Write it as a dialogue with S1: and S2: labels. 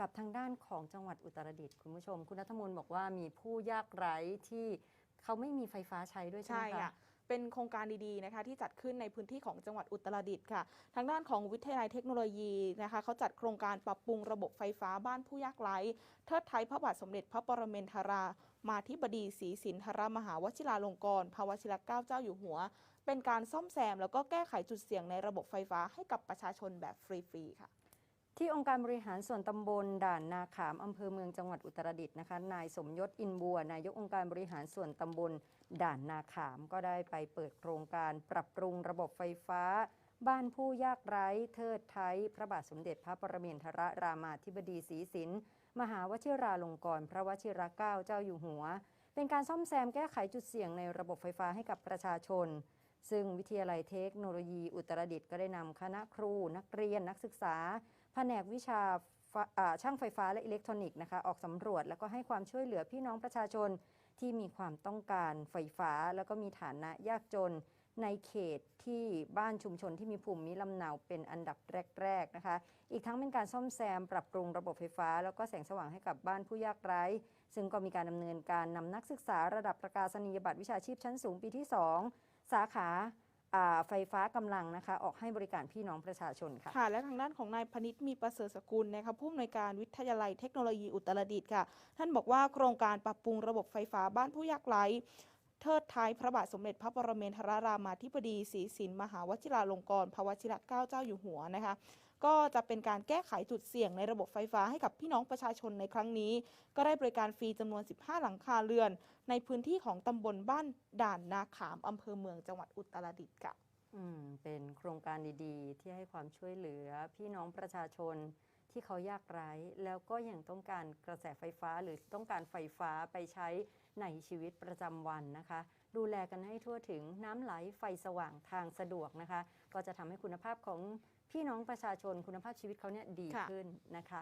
S1: กับทางด้านของจังหวัดอุตรดิตถ์คุณผู้ชม คุณนัทมนต์บอกว่ามีผู้ยากไร้ที่เขาไม่มีไฟฟ้าใช้ด้วยใช่ไหมคะ
S2: เป็นโครงการดีๆนะคะที่จัดขึ้นในพื้นที่ของจังหวัดอุตรดิตถ์ค่ะ ทางด้านของวิทยาลัยเทคโนโลยีนะคะเขาจัดโครงการปรับปรุงระบบไฟฟ้าบ้านผู้ยากไร้เทิดไทยพระบาทสมเด็จพระปรเมนทรา มาธิบดีศรีสินทรมหาวชิราลงกรณ์ภาวชิรเกล้าเจ้าอยู่หัว เป็นการซ่อมแซมแล้วก็แก้ไขจุดเสี่ยงในระบบไฟฟ้าให้กับประชาชนแบบฟรีๆค่ะ
S1: ที่องค์การบริหารส่วนตำบลด่านนาขามอำเภอเมืองจังหวัดอุตรดิตถ์นะคะ นายสมยศอินบัว นายกองค์การบริหารส่วนตำบลด่านนาขามก็ได้ไปเปิดโครงการปรับปรุงระบบไฟฟ้า บ้านผู้ยากไร้เทิดไทยพระบาทสมเด็จพระปรเมนทรรามาธิบดีศรีสินมหาวชิราลงกรณ์พระวชิรเกล้าเจ้าอยู่หัว เป็นการซ่อมแซมแก้ไขจุดเสี่ยงในระบบไฟฟ้าให้กับประชาชน ซึ่งวิทยาลัยเทคโนโลยีอุตรดิตถ์ก็ได้นำคณะครู นักเรียนนักศึกษา แผนกวิชาช่างไฟฟ้าและอิเล็กทรอนิกส์นะคะออกสำรวจแล้วก็ให้ความช่วยเหลือพี่น้องประชาชนที่มีความต้องการไฟฟ้า แล้วก็มีฐานะยากจนในเขตที่บ้านชุมชนที่มีภูมิลำเนาเป็นอันดับแรกๆนะคะ อีกทั้งเป็นการซ่อมแซมปรับปรุงระบบไฟฟ้า แล้วก็แสงสว่างให้กับบ้านผู้ยากไร้ ซึ่งก็มีการดำเนินการนำนักศึกษาระดับประกาศนียบัตรวิชาชีพชั้นสูงปีที่ 2 สาขาไฟฟ้ากำลังนะคะ ออกให้บริการพี่น้องประชาชนค่ะ
S2: ค่ะ และทางด้านของนายพนิษฐ์มีประเสริฐสกุลนะคะผู้อำนวยการวิทยาลัยเทคโนโลยีอุตรดิตถ์ค่ะ ท่านบอกว่าโครงการปรับปรุงระบบไฟฟ้าบ้านผู้ยากไร้ เทิดไทยพระบาทสมเด็จพระปรเมนทรรามาธิบดีศรีสินมหาวชิราลงกรณ์ภาวชิรเกล้าเจ้าอยู่หัวนะคะก็จะเป็นการแก้ไขจุดเสี่ยงในระบบไฟฟ้าให้กับพี่น้องประชาชนในครั้งนี้ ก็ได้บริการฟรีจำนวน 15 หลังคาเรือน ในพื้นที่ของตำบลบ้านด่านนาขามอำเภอเมืองจังหวัดอุตรดิตถ์ค่ะ
S1: อืมเป็นโครงการดีๆ ที่ให้ความช่วยเหลือพี่น้องประชาชน ที่เขายากไร้แล้วก็ยังต้องการกระแสไฟฟ้าหรือต้องการไฟฟ้าไปใช้ในชีวิตประจำวันนะคะ ดูแลกันให้ทั่วถึงน้ำไหลไฟสว่างทางสะดวกนะคะ ก็จะทำให้คุณภาพของพี่น้องประชาชนคุณภาพชีวิตเขาเนี่ยดีขึ้นนะคะ